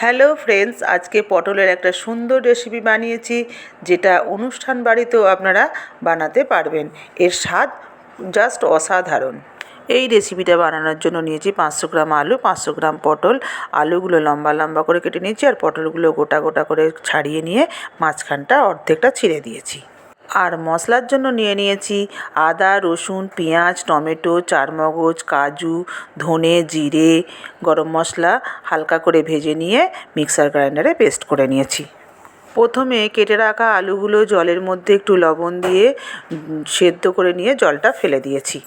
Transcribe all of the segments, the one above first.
Hello friends, আজকে পটলের একটা সুন্দর রেসিপি বানিয়েছি, যেটা অনুষ্ঠান বাড়িতেও আপনারা বানাতে পারবেন। এর স্বাদ জাস্ট অসাধারণ। এই রেসিপিটা বানানোর জন্য নিয়েছি পাঁচশো গ্রাম আলু, পাঁচশো গ্রাম পটল। আলুগুলো লম্বা লম্বা করে কেটে নিয়েছি আর পটলগুলো গোটা গোটা করে ছাড়িয়ে নিয়ে মাঝখানটা অর্ধেকটা ছিঁড়ে দিয়েছি। আর মশলার জন্য নিয়ে নিয়েছি আদা, রসুন, পেঁয়াজ, টমেটো, চারমগজ, কাজু, ধনে, জিরে, গরম মশলা হালকা করে ভেজে নিয়ে মিক্সার গ্রাইন্ডারে পেস্ট করে নিয়েছি। প্রথমে কেটে রাখা আলুগুলো জলের মধ্যে একটু লবণ দিয়ে সেদ্ধ করে নিয়ে জলটা ফেলে দিয়েছি।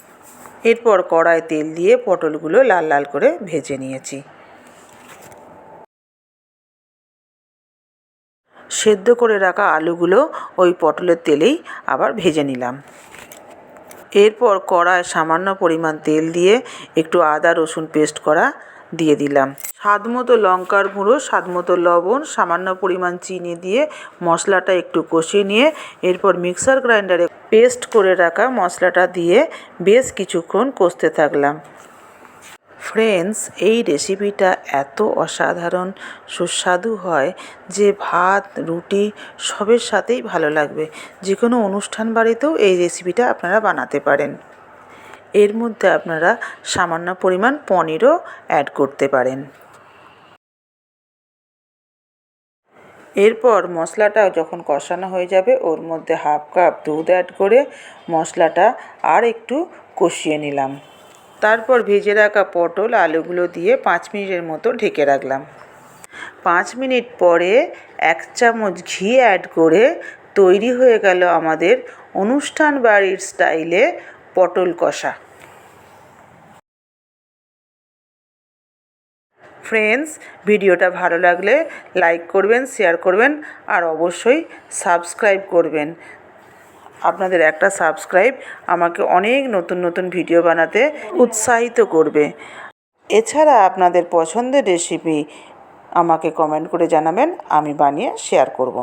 এরপর কড়ায় তেল দিয়ে পটলগুলো লাল লাল করে ভেজে নিয়েছি। সেদ্ধ করে রাখা আলুগুলো ওই পটলের তেলেই আবার ভেজে নিলাম। এরপর কড়ায় সামান্য পরিমাণ তেল দিয়ে একটু আদা, রসুন পেস্ট করা দিয়ে দিলাম। স্বাদ মতো লঙ্কার গুঁড়ো স্বাদ মতো লবণ, সামান্য পরিমাণ চিনি দিয়ে মশলাটা একটু কষিয়ে নিয়ে এরপর মিক্সার গ্রাইন্ডারে পেস্ট করে রাখা মশলাটা দিয়ে বেশ কিছুক্ষণ কষতে থাকলাম। ফ্রেন্ডস, এই রেসিপিটা এত অসাধারণ, সুস্বাদু হয় যে ভাত, রুটি সবের সাথেই ভালো লাগবে। যে কোনো অনুষ্ঠান বাড়িতেও এই রেসিপিটা আপনারা বানাতে পারেন। এর মধ্যে আপনারা সামান্য পরিমাণ পনিরও অ্যাড করতে পারেন। এরপর মশলাটা যখন কষানো হয়ে যাবে, ওর মধ্যে হাফ কাপ দুধ অ্যাড করে মশলাটা আর একটু কষিয়ে নিলাম। তারপর ভেজে রাখা পটল, আলুগুলো দিয়ে পাঁচ মিনিটের মতো ঢেকে রাখলাম। পাঁচ মিনিট পরে এক চামচ ঘি অ্যাড করে তৈরি হয়ে গেল আমাদের অনুষ্ঠান বাড়ির স্টাইলে পটল কষা। ফ্রেন্ডস ভিডিওটা ভালো লাগলে লাইক করবেন শেয়ার করবেন, আর অবশ্যই সাবস্ক্রাইব করবেন। আপনাদের একটা সাবস্ক্রাইব আমাকে অনেক নতুন নতুন ভিডিও বানাতে উৎসাহিত করবে। এছাড়া আপনাদের পছন্দের রেসিপি আমাকে কমেন্ট করে জানাবেন, আমি বানিয়ে শেয়ার করব।